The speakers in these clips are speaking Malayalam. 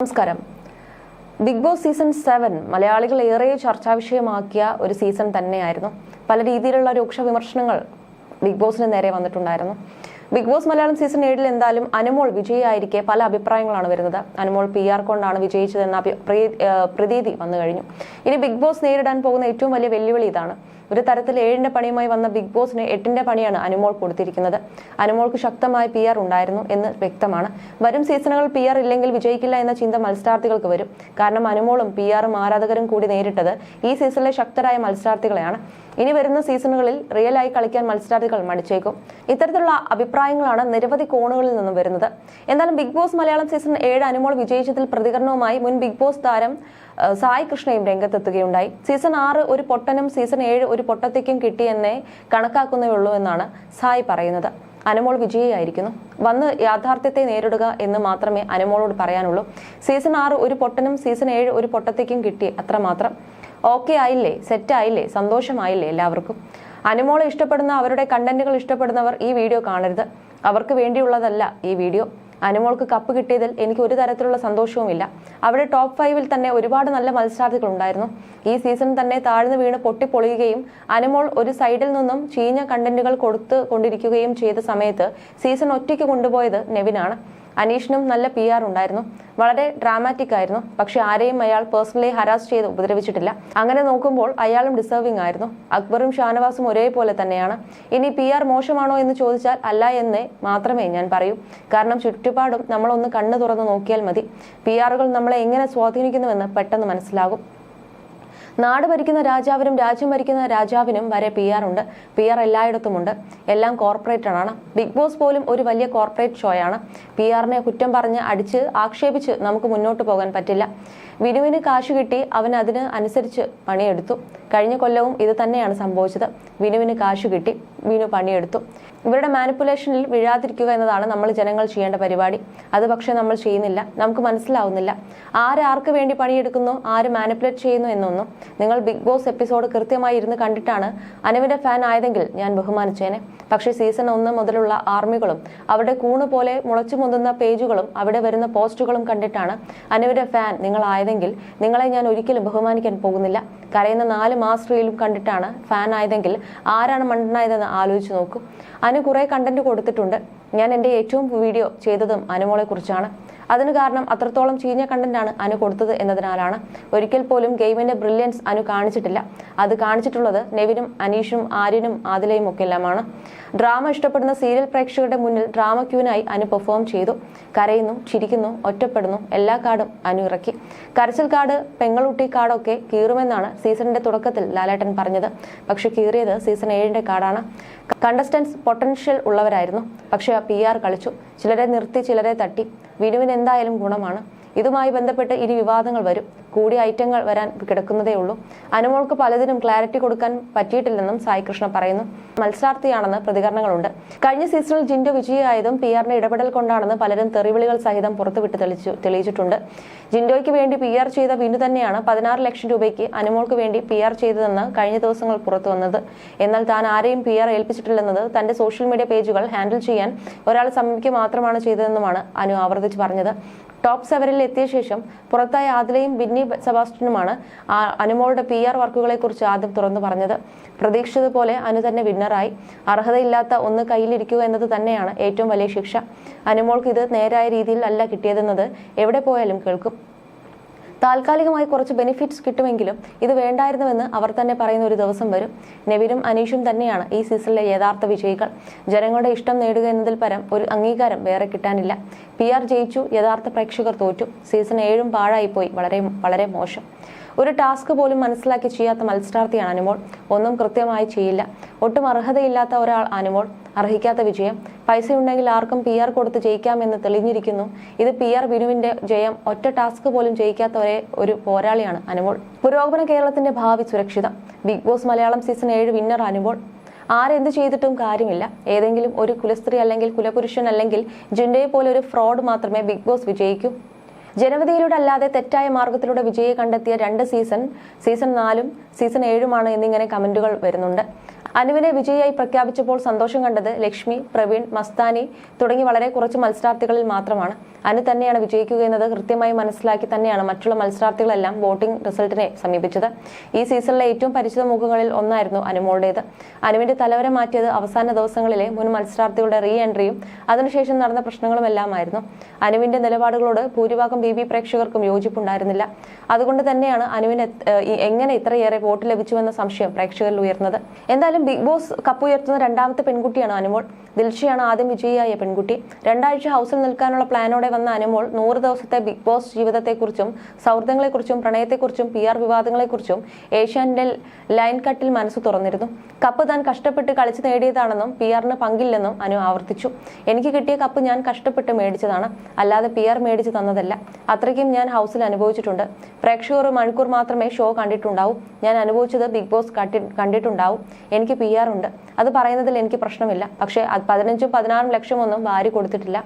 നമസ്കാരം. ബിഗ് ബോസ് സീസൺ സെവൻ മലയാളികൾ ഏറെ ചർച്ചാ വിഷയമാക്കിയ ഒരു സീസൺ തന്നെയായിരുന്നു. പല രീതിയിലുള്ള രൂക്ഷ വിമർശനങ്ങൾ ബിഗ് ബോസിന് നേരെ വന്നിട്ടുണ്ടായിരുന്നു. ബിഗ് ബോസ് മലയാളം സീസൺ ഏഴിൽ എന്തായാലും അനുമോൾ വിജയിയായിരിക്കെ പല അഭിപ്രായങ്ങളാണ് വരുന്നത്. അനുമോൾ പി ആർ കൊണ്ടാണ് വിജയിച്ചതെന്ന പ്രതീതി വന്നു കഴിഞ്ഞു. ഇനി ബിഗ് ബോസ് നേരിടാൻ പോകുന്ന ഏറ്റവും വലിയ വെല്ലുവിളി ഇതാണ്. ഒരു തരത്തിൽ ഏഴിന്റെ പണിയുമായി വന്ന ബിഗ് ബോസിന് എട്ടിന്റെ പണിയാണ് അനുമോൾ കൊടുത്തിരിക്കുന്നത്. അനുമോൾക്ക് ശക്തമായ പി ആർ ഉണ്ടായിരുന്നു എന്ന് വ്യക്തമാണ്. വരും സീസണുകൾ പി ആർ ഇല്ലെങ്കിൽ വിജയിക്കില്ല എന്ന ചിന്ത മത്സരാർത്ഥികൾക്ക് വരും. കാരണം അനുമോളും പി ആറും ആരാധകരും കൂടി നേരിട്ടത് ഈ സീസണിലെ ശക്തരായ മത്സരാർത്ഥികളെയാണ്. ഇനി വരുന്ന സീസണുകളിൽ റിയലായി കളിക്കാൻ മത്സരാർത്ഥികൾ മടിച്ചേക്കും. ഇത്തരത്തിലുള്ള അഭിപ്രായങ്ങളാണ് നിരവധി കോണുകളിൽ നിന്നും വരുന്നത്. എന്നാലും ബിഗ് ബോസ് മലയാളം സീസൺ ഏഴ് അനുമോൾ വിജയിച്ചതിൽ പ്രതികരണവുമായി മുൻ ബിഗ് ബോസ് താരം സായി കൃഷ്ണയും രംഗത്തെത്തുകയുണ്ടായി. സീസൺ ആറ് ഒരു പൊട്ടനും സീസൺ ഏഴ് ഒരു പൊട്ടത്തേക്കും കിട്ടിയെന്നേ കണക്കാക്കുന്നേ ഉള്ളൂ എന്നാണ് സായി പറയുന്നത്. അനുമോൾ വിജയിയായിരിക്കുന്നു. വന്ന് യാഥാർത്ഥ്യത്തെ നേരിടുക എന്ന് മാത്രമേ അനുമോളോട് പറയാനുള്ളൂ. സീസൺ ആറ് ഒരു പൊട്ടനും സീസൺ ഏഴ് ഒരു പൊട്ടത്തേക്കും കിട്ടി അത്രമാത്രം. ഓക്കെ ആയില്ലേ? സെറ്റ് ആയില്ലേ? സന്തോഷമായില്ലേ എല്ലാവർക്കും? അനുമോളെ ഇഷ്ടപ്പെടുന്ന അവരുടെ കണ്ടന്റുകൾ ഇഷ്ടപ്പെടുന്നവർ ഈ വീഡിയോ കാണരുത്. അവർക്ക് വേണ്ടിയുള്ളതല്ല ഈ വീഡിയോ. അനുമോൾക്ക് കപ്പ് കിട്ടിയതിൽ എനിക്ക് ഒരു തരത്തിലുള്ള സന്തോഷവുമില്ല. അവിടെ ടോപ്പ് ഫൈവിൽ തന്നെ ഒരുപാട് നല്ല മത്സരാർത്ഥികൾ ഉണ്ടായിരുന്നു. ഈ സീസൺ തന്നെ താഴ്ന്നു വീണ് പൊട്ടിപ്പൊളിയുകയും അനുമോൾ ഒരു സൈഡിൽ നിന്നും ചീഞ്ഞ കണ്ടന്റുകൾ കൊടുത്തു കൊണ്ടിരിക്കുകയും ചെയ്ത സമയത്ത് സീസൺ ഒറ്റയ്ക്ക് കൊണ്ടുപോയത് നെവിനാണ്. അനീഷിനും നല്ല പി ആർ ഉണ്ടായിരുന്നു. വളരെ ഡ്രാമാറ്റിക് ആയിരുന്നു. പക്ഷെ ആരെയും അയാൾ പേഴ്സണലി ഹരാസ് ചെയ്ത് ഉപദ്രവിച്ചിട്ടില്ല. അങ്ങനെ നോക്കുമ്പോൾ അയാളും ഡിസേർവിംഗ് ആയിരുന്നു. അക്ബറും ഷാനവാസും ഒരേപോലെ തന്നെയാണ്. ഇനി പി ആർ മോശമാണോ എന്ന് ചോദിച്ചാൽ അല്ല എന്ന് മാത്രമേ ഞാൻ പറയൂ. കാരണം ചുറ്റുപാടും നമ്മളൊന്ന് കണ്ണു തുറന്ന് നോക്കിയാൽ മതി. പി ആറുകൾ നമ്മളെ എങ്ങനെ സ്വാധീനിക്കുന്നുവെന്ന് പെട്ടെന്ന് മനസ്സിലാകും. നാട് ഭരിക്കുന്ന രാജാവിനും രാജ്യം ഭരിക്കുന്ന രാജാവിനും വരെ പി ആർ ഉണ്ട്. പി ആർ എല്ലായിടത്തുമുണ്ട്. എല്ലാം കോർപ്പറേറ്റാണ് ബിഗ് ബോസ് പോലും ഒരു വലിയ കോർപ്പറേറ്റ് ഷോയാണ് പി ആറിനെ കുറ്റം പറഞ്ഞ് അടിച്ച് ആക്ഷേപിച്ച് നമുക്ക് മുന്നോട്ട് പോകാൻ പറ്റില്ല. വിനുവിന് കാശ് കിട്ടി അവൻ അതിന് അനുസരിച്ച് പണിയെടുത്തു. കഴിഞ്ഞ കൊല്ലവും ഇത് തന്നെയാണ് സംഭവിച്ചത്. വിനുവിന് കാശ് കിട്ടി. വിനു പണിയെടുത്തു. ഇവരുടെ മാനിപ്പുലേഷനിൽ വീഴാതിരിക്കുക എന്നതാണ് നമ്മൾ ജനങ്ങൾ ചെയ്യേണ്ട പരിപാടി. അത് പക്ഷേ നമ്മൾ ചെയ്യുന്നില്ല. നമുക്ക് മനസ്സിലാവുന്നില്ല. ആര് ആർക്ക് വേണ്ടി പണിയെടുക്കുന്നു ആര് മാനിപ്പുലേറ്റ് ചെയ്യുന്നു എന്നൊന്നും നിങ്ങൾ ബിഗ് ബോസ് എപ്പിസോഡ് കൃത്യമായി ഇരുന്ന് കണ്ടിട്ടാണ് അനുവിന്റെ ഫാൻ ആയതെങ്കിൽ ഞാൻ ബഹുമാനിച്ചേനെ. പക്ഷേ സീസൺ ഒന്ന് മുതലുള്ള ആർമികളും അവരുടെ കൂണ് പോലെ മുളച്ചു മുന്തുന്ന പേജുകളും അവിടെ വരുന്ന പോസ്റ്റുകളും കണ്ടിട്ടാണ് അനുവിന്റെ ഫാൻ നിങ്ങളായതെങ്കിൽ നിങ്ങളെ ഞാൻ ഒരിക്കലും ബഹുമാനിക്കാൻ പോകുന്നില്ല. കരയുന്ന നാല് മാസ് റീലും കണ്ടിട്ടാണ് ഫാൻ ആയതെങ്കിൽ ആരാണ് മണ്ടനായതെന്ന് ആലോചിച്ച് നോക്കൂ. അനു കുറേ കണ്ടന്റ് കൊടുത്തിട്ടുണ്ട്. ഞാൻ എന്റെ ഏറ്റവും വീഡിയോ ചെയ്തതും അനുമോളെ കുറിച്ചാണ് അതിന് കാരണം അത്രത്തോളം ചീഞ്ഞ കണ്ടന്റാണ് അനു കൊടുത്തത് എന്നതിനാലാണ്. ഒരിക്കൽ പോലും ഗെയിമിന്റെ ബ്രില്യൻസ് അനു കാണിച്ചിട്ടില്ല. അത് കാണിച്ചിട്ടുള്ളത് നെവിനും അനീഷും ആര്യനും ആദിലയും ഒക്കെ എല്ലാമാണ് ഡ്രാമ ഇഷ്ടപ്പെടുന്ന സീരിയൽ പ്രേക്ഷകരുടെ മുന്നിൽ ഡ്രാമ ക്യൂനായി അനു പെർഫോം ചെയ്തു. കരയുന്നു ചിരിക്കുന്നു ഒറ്റപ്പെടുന്നു എല്ലാ കാർഡും അനു ഇറക്കി. കരച്ചിൽ കാർഡ് പെങ്ങളുട്ടി കാർഡൊക്കെ കീറുമെന്നാണ് സീസണിന്റെ തുടക്കത്തിൽ ലാലേട്ടൻ പറഞ്ഞത്. പക്ഷെ കീറിയത് സീസൺ ഏഴിന്റെ കാർഡാണ്. കണ്ടസ്റ്റൻസ് പൊട്ടൻഷ്യൽ ഉള്ളവരായിരുന്നു. പക്ഷെ ആ പി ആർ കളിച്ചു. ചിലരെ നിർത്തി ചിലരെ തട്ടി. വിനുവിന് എന്തായാലും ഗുണമാണ്. ഇതുമായി ബന്ധപ്പെട്ട് ഇനി വിവാദങ്ങൾ വരും. കൂടിയ ഐറ്റങ്ങൾ വരാൻ കിടക്കുന്നതേ ഉള്ളൂ. അനുമോൾക്ക് പലതിനും ക്ലാരിറ്റി കൊടുക്കാൻ പറ്റിയിട്ടില്ലെന്നും സായി കൃഷ്ണ പറയുന്നു. മത്സരാർത്ഥിയാണെന്ന് പ്രതികരണങ്ങളുണ്ട്. കഴിഞ്ഞ സീസണിൽ ജിൻഡോ വിജയിയായതും പി ആറിന്റെ ഇടപെടൽ കൊണ്ടാണെന്ന് പലരും തെറിവിളികൾ സഹിതം പുറത്തുവിട്ട് തെളിച്ചു തെളിയിച്ചിട്ടുണ്ട്. ജിൻഡോയ്ക്ക് വേണ്ടി പി ആർ ചെയ്ത വിനു തന്നെയാണ് പതിനാറ് ലക്ഷം രൂപയ്ക്ക് അനുമോൾക്ക് വേണ്ടി പി ആർ ചെയ്തതെന്ന് കഴിഞ്ഞ ദിവസങ്ങൾ പുറത്തു വന്നത്. എന്നാൽ താൻ ആരെയും പി ആർ ഏൽപ്പിച്ചിട്ടില്ലെന്നത് തന്റെ സോഷ്യൽ മീഡിയ പേജുകൾ ഹാൻഡിൽ ചെയ്യാൻ ഒരാൾ സമീപിക്കുക മാത്രമാണ് ചെയ്തതെന്നുമാണ് അനു ആവർത്തിച്ച് പറഞ്ഞത്. ടോപ്പ് സെവനിൽ എത്തിയ ശേഷം പുറത്തായ ആദിലയും ബിന്നി സെബാസ്റ്റ്യനുമാണ് ആ അനുമോളുടെ പി ആർ വർക്കുകളെ കുറിച്ച് ആദ്യം തുറന്നു പറഞ്ഞത്. പ്രതീക്ഷിച്ചതുപോലെ അനു തന്നെ വിന്നറായി. അർഹതയില്ലാത്ത ഒന്ന് കയ്യിലിരിക്കുക എന്നത് തന്നെയാണ് ഏറ്റവും വലിയ ശിക്ഷ. അനുമോൾക്ക് ഇത് നേരായ രീതിയിൽ അല്ല കിട്ടിയതെന്നത് എവിടെ പോയാലും കേൾക്കും. താൽക്കാലികമായി കുറച്ച് ബെനിഫിറ്റ്സ് കിട്ടുമെങ്കിലും ഇത് വേണ്ടായിരുന്നുവെന്ന് അവർ തന്നെ പറയുന്ന ഒരു ദിവസം വരും. നെവിനും അനീഷും തന്നെയാണ് ഈ സീസണിലെ യഥാർത്ഥ വിജയികൾ. ജനങ്ങളുടെ ഇഷ്ടം നേടുക എന്നതിൽ പരം ഒരു അംഗീകാരം വേറെ കിട്ടാനില്ല. പി ആർ ജയിച്ചു യഥാർത്ഥ പ്രേക്ഷകർ തോറ്റു. സീസൺ ഏഴും പാഴായിപ്പോയി. വളരെ വളരെ മോശം. ഒരു ടാസ്ക് പോലും മനസ്സിലാക്കി ചെയ്യാത്ത മത്സരാർത്ഥിയാണ് അനുമോൾ ഒന്നും കൃത്യമായി ചെയ്യില്ല. ഒട്ടും അർഹതയില്ലാത്ത ഒരാൾ അനുമോൾ അർഹിക്കാത്ത വിജയം. പൈസ ഉണ്ടെങ്കിൽ ആർക്കും പി ആർ കൊടുത്ത് ജയിക്കാമെന്ന് തെളിഞ്ഞിരിക്കുന്നു. ഇത് പി ആർ ബിനുവിന്റെ ജയം. ഒറ്റ ടാസ്ക് പോലും ജയിക്കാത്ത ഒരേ ഒരു പോരാളിയാണ് അനുമോൾ പുരോഗമന കേരളത്തിന്റെ ഭാവി സുരക്ഷിതം. ബിഗ് ബോസ് മലയാളം സീസൺ ഏഴ് വിന്നർ അനുമോൾ ആരെന്ത് ചെയ്തിട്ടും കാര്യമില്ല. ഏതെങ്കിലും ഒരു കുലസ്ത്രീ അല്ലെങ്കിൽ കുലപുരുഷൻ അല്ലെങ്കിൽ ജിൻഡയെ പോലെ ഒരു ഫ്രോഡ് മാത്രമേ ബിഗ് ബോസ് വിജയിക്കൂ. ജനവിധിയിലൂടെ അല്ലാതെ തെറ്റായ മാർഗത്തിലൂടെ വിജയം കണ്ടെത്തിയ രണ്ട് സീസൺ സീസൺ നാലും സീസൺ ഏഴുമാണ് എന്നിങ്ങനെ കമന്റുകൾ വരുന്നുണ്ട്. അനുവിനെ വിജയിയായി പ്രഖ്യാപിച്ചപ്പോൾ സന്തോഷം കണ്ടത് ലക്ഷ്മി പ്രവീൺ മസ്താനി തുടങ്ങി വളരെ കുറച്ച് മത്സരാർത്ഥികളിൽ മാത്രമാണ്. അനു തന്നെയാണ് വിജയിക്കുക എന്നത് കൃത്യമായി മനസ്സിലാക്കി തന്നെയാണ് മറ്റുള്ള മത്സരാർത്ഥികളെല്ലാം വോട്ടിംഗ് റിസൾട്ടിനെ സമീപിച്ചത്. ഈ സീസണിലെ ഏറ്റവും പരിചിത മുഖങ്ങളിൽ ഒന്നായിരുന്നു അനുമോളുടേത്. അനുവിന്റെ തലവരെ മാറ്റിയത് അവസാന ദിവസങ്ങളിലെ മുൻ മത്സരാർത്ഥികളുടെ റീ എൻട്രിയും അതിനുശേഷം നടന്ന പ്രശ്നങ്ങളുമെല്ലാമായിരുന്നു. അനുവിന്റെ നിലപാടുകളോട് ഭൂരിഭാഗം ബി ബി പ്രേക്ഷകർക്കും യോജിപ്പുണ്ടായിരുന്നില്ല. അതുകൊണ്ട് തന്നെയാണ് അനുവിന് എങ്ങനെ ഇത്രയേറെ വോട്ട് ലഭിച്ചുവെന്ന സംശയം പ്രേക്ഷകരിൽ ഉയർന്നത്. എന്തായാലും ബിഗ് ബോസ് കപ്പ് ഉയർത്തുന്ന രണ്ടാമത്തെ പെൺകുട്ടിയാണ് അനുമോൾ. ദിൽഷയാണ് ആദ്യം വിജയിയായ പെൺകുട്ടി. രണ്ടാഴ്ച ഹൗസിൽ നിൽക്കാനുള്ള പ്ലാനോടെ വന്ന അനുമോൾ നൂറ് ദിവസത്തെ ബിഗ് ബോസ് ജീവിതത്തെക്കുറിച്ചും സൗഹൃദങ്ങളെക്കുറിച്ചും പ്രണയത്തെക്കുറിച്ചും പി ആർ വിവാദങ്ങളെക്കുറിച്ചും ഏഷ്യാനിന്റെ ലൈൻ കട്ടിൽ മനസ്സ് തുറന്നിരുന്നു. കപ്പ് താൻ കഷ്ടപ്പെട്ട് കളിച്ച് നേടിയതാണെന്നും പി ആറിന് പങ്കില്ലെന്നും അനു ആവർത്തിച്ചു. എനിക്ക് കിട്ടിയ കപ്പ് ഞാൻ കഷ്ടപ്പെട്ട് മേടിച്ചതാണ്. അല്ലാതെ പി ആർ മേടിച്ച് തന്നതല്ല. അത്രയ്ക്കും ഞാൻ ഹൗസിൽ അനുഭവിച്ചിട്ടുണ്ട്. പ്രേക്ഷകർ മണിക്കൂർ മാത്രമേ ഷോ കണ്ടിട്ടുണ്ടാവൂ. ഞാൻ അനുഭവിച്ചത് ബിഗ് ബോസ് കണ്ടിട്ടുണ്ടാവും. എനിക്ക് പി ആർ ഉണ്ട്. അത് പറയുന്നതിൽ എനിക്ക് പ്രശ്നമില്ല. പക്ഷേ പതിനഞ്ചും പതിനാറും ലക്ഷം ഒന്നും വാരി കൊടുത്തിട്ടില്ല.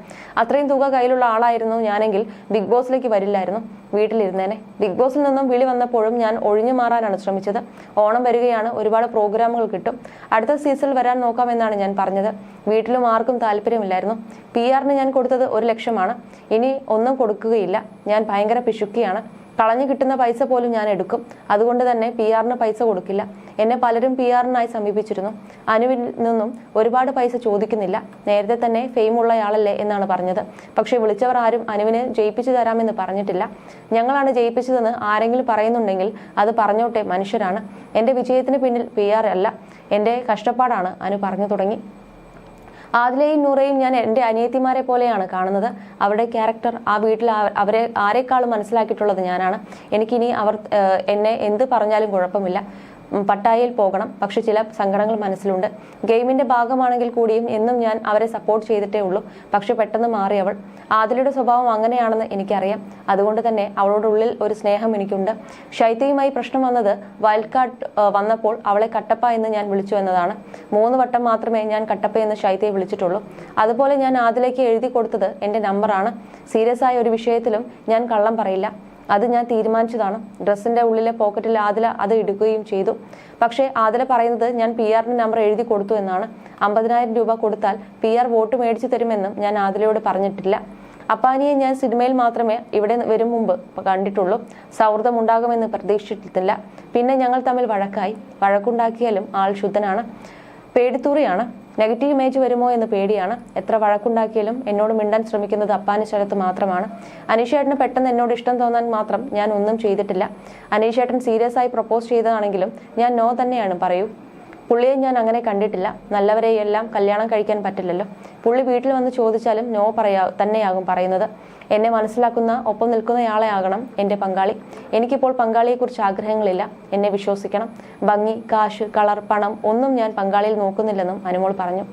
അത്രയും തുക കയ്യിലുള്ള ആളായിരുന്നു ഞാനെങ്കിൽ ബിഗ് ബോസിലേക്ക് വരില്ലായിരുന്നു വീട്ടിലിരുന്നേനെ. ബിഗ് ബോസിൽ നിന്നും വിളി വന്നപ്പോഴും ഞാൻ ഒഴിഞ്ഞു മാറാനാണ് ശ്രമിച്ചത്. ഓണം വരികയാണ് ഒരുപാട് പ്രോഗ്രാമുകൾ കിട്ടും. അടുത്ത സീസണിൽ വരാൻ നോക്കാമെന്നാണ് ഞാൻ പറഞ്ഞത്. വീട്ടിലും ആർക്കും താല്പര്യമില്ലായിരുന്നു. പി ആറിന് ഞാൻ കൊടുത്തത് ഒരു ലക്ഷമാണ്. ഇനി ഒന്നും കൊടുക്കുകയില്ല. ഞാൻ ഭയങ്കര പിശുക്കിയാണ്. കളഞ്ഞു കിട്ടുന്ന പൈസ പോലും ഞാൻ എടുക്കും. അതുകൊണ്ട് തന്നെ പി ആറിന് പൈസ കൊടുക്കില്ല. എന്നെ പലരും പി ആറിനായി സമീപിച്ചിരുന്നു. അനുവിൽ നിന്നും ഒരുപാട് പൈസ ചോദിക്കുന്നില്ല. നേരത്തെ തന്നെ ഫെയിം ഉള്ളയാളല്ലേ എന്നാണ് പറഞ്ഞത്. പക്ഷേ വിളിച്ചവർ ആരും അനുവിനെ ജയിപ്പിച്ചു തരാമെന്ന് പറഞ്ഞിട്ടില്ല. ഞങ്ങളാണ് ജയിപ്പിച്ചതെന്ന് ആരെങ്കിലും പറയുന്നുണ്ടെങ്കിൽ അത് പറഞ്ഞോട്ടെ മനുഷ്യരാണ്. എന്റെ വിജയത്തിന് പിന്നിൽ പി ആർ അല്ല. എന്റെ കഷ്ടപ്പാടാണ് അനു പറഞ്ഞു തുടങ്ങി. ആദിലയും നൂറയും ഞാൻ എന്റെ അനിയത്തിമാരെ പോലെയാണ് കാണുന്നത്. അവരുടെ ക്യാരക്ടർ ആ വീട്ടിൽ അവരെ ആരെക്കാളും മനസ്സിലാക്കിയിട്ടുള്ളത് ഞാനാണ്. എനിക്കിനി അവർ എന്നെ എന്ത് പറഞ്ഞാലും കുഴപ്പമില്ല. പട്ടായയിൽ പോകണം. പക്ഷെ ചില സങ്കടങ്ങൾ മനസ്സിലുണ്ട്. ഗെയിമിന്റെ ഭാഗമാണെങ്കിൽ കൂടിയും എന്നും ഞാൻ അവരെ സപ്പോർട്ട് ചെയ്തിട്ടേ ഉള്ളൂ. പക്ഷെ പെട്ടെന്ന് മാറി അവൾ. ആദിലയുടെ സ്വഭാവം അങ്ങനെയാണെന്ന് എനിക്കറിയാം. അതുകൊണ്ട് തന്നെ അവളോടുള്ളിൽ ഒരു സ്നേഹം എനിക്കുണ്ട്. ശൈത്യയുമായി പ്രശ്നം വന്നത് വൈൽഡ് കാർഡ് വന്നപ്പോൾ അവളെ കട്ടപ്പ എന്ന് ഞാൻ വിളിച്ചു എന്നതാണ്. മൂന്ന് വട്ടം മാത്രമേ ഞാൻ കട്ടപ്പ എന്ന് ശൈത്യയെ വിളിച്ചിട്ടുള്ളൂ. അതുപോലെ ഞാൻ ആദിലേക്ക് എഴുതി കൊടുത്തത് എന്റെ നമ്പറാണ് സീരിയസ് ആയ ഒരു വിഷയത്തിലും ഞാൻ കള്ളം പറയില്ല. അത് ഞാൻ തീരുമാനിച്ചതാണ്. ഡ്രസ്സിന്റെ ഉള്ളിലെ പോക്കറ്റിൽ ആദില അത് ഇടുകയും ചെയ്തു. പക്ഷേ ആദില പറയുന്നത് ഞാൻ പി ആറിന്റെ നമ്പർ എഴുതി കൊടുത്തു എന്നാണ്. അമ്പതിനായിരം രൂപ കൊടുത്താൽ പി ആർ വോട്ട് മേടിച്ചു തരുമെന്നും ഞാൻ ആദിലയോട് പറഞ്ഞിട്ടില്ല. അപ്പാനിയെ ഞാൻ സിനിമയിൽ മാത്രമേ ഇവിടെ വരും മുമ്പ് കണ്ടിട്ടുള്ളൂ. സൗഹൃദം ഉണ്ടാകുമെന്ന് പ്രതീക്ഷിച്ചിട്ടില്ല. പിന്നെ ഞങ്ങൾ തമ്മിൽ വഴക്കായി. വഴക്കുണ്ടാക്കിയാലും ആൾ ശുദ്ധനാണ്. പേടിത്തൂറിയാണ്. നെഗറ്റീവ് ഇമേജ് വരുമോ എന്ന് പേടിയാണ്. എത്ര വഴക്കുണ്ടാക്കിയാലും എന്നോട് മിണ്ടാൻ ശ്രമിക്കുന്നത് അപ്പാനി ശരത്ത് മാത്രമാണ്. അനീഷേട്ടന് പെട്ടെന്ന് എന്നോട് ഇഷ്ടം തോന്നാൻ മാത്രം ഞാൻ ഒന്നും ചെയ്തിട്ടില്ല. അനീഷേട്ടൻ സീരിയസ് ആയി പ്രപ്പോസ് ചെയ്തതാണെങ്കിലും ഞാൻ നോ തന്നെയാണ് പറയൂ. പുള്ളിയെ ഞാൻ അങ്ങനെ കണ്ടിട്ടില്ല. നല്ലവരെയെല്ലാം കല്യാണം കഴിക്കാൻ പറ്റില്ലല്ലോ. പുള്ളി വീട്ടിൽ വന്ന് ചോദിച്ചാലും നോ പറയാ തന്നെയാകും പറയുന്നത്. എന്നെ മനസ്സിലാക്കുന്ന ഒപ്പം നിൽക്കുന്നയാളെ ആകണം എന്റെ പങ്കാളി. എനിക്കിപ്പോൾ പങ്കാളിയെക്കുറിച്ച് ആഗ്രഹങ്ങളില്ല. എന്നെ വിശ്വസിക്കണം. ഭംഗി കാശ് കളർ പണം ഒന്നും ഞാൻ പങ്കാളിയിൽ നോക്കുന്നില്ലെന്നും അനുമോൾ പറഞ്ഞു.